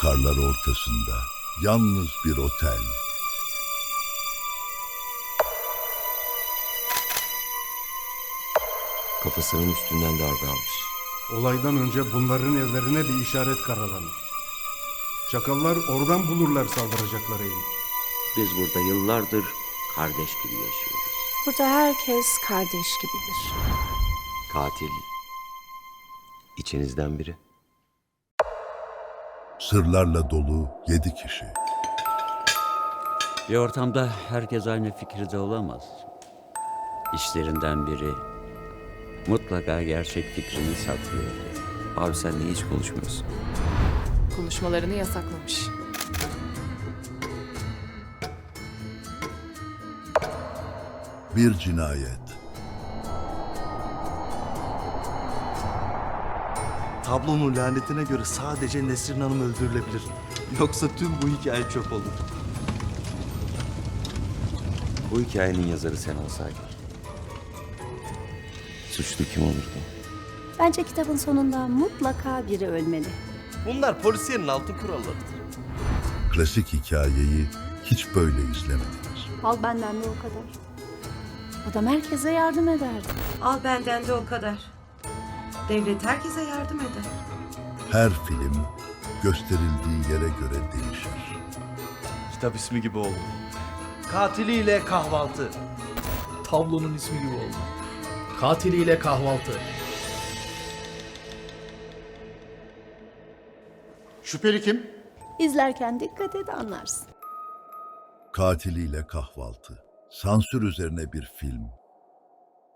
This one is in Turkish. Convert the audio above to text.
karlar ortasında yalnız bir otel. Kafasının üstünden darbe almış. Olaydan önce bunların evlerine bir işaret karalanır. Çakallar oradan bulurlar saldıracakları evi. Biz burada yıllardır kardeş gibi yaşıyoruz. Burada herkes kardeş gibidir. Katil. İçinizden biri. Sırlarla dolu yedi kişi. Bir ortamda herkes aynı fikirde olamaz. İşlerinden biri mutlaka gerçek fikrini saklıyor. Abi sen niye hiç konuşmuyorsun? Konuşmalarını yasaklamış. Bir cinayet. Tablonun lanetine göre sadece Nesrin Hanım öldürülebilir. Yoksa tüm bu hikaye çöp olur. Bu hikayenin yazarı sen olsaydın. Suçlu kim olurdu? Bence kitabın sonunda mutlaka biri ölmeli. Bunlar polisiyenin altın kurallarıdır. Klasik hikayeyi hiç böyle izlemediniz. Al benden de o kadar. Adam herkese yardım ederdi. Al benden de o kadar. Devlet herkese yardım eder. Her film gösterildiği yere göre değişir. Kitap ismi gibi oldu. Katiliyle kahvaltı. Tablonun ismi gibi oldu. Katiliyle kahvaltı. Şüpheli kim? İzlerken dikkat et anlarsın. Katiliyle kahvaltı. Sansür üzerine bir film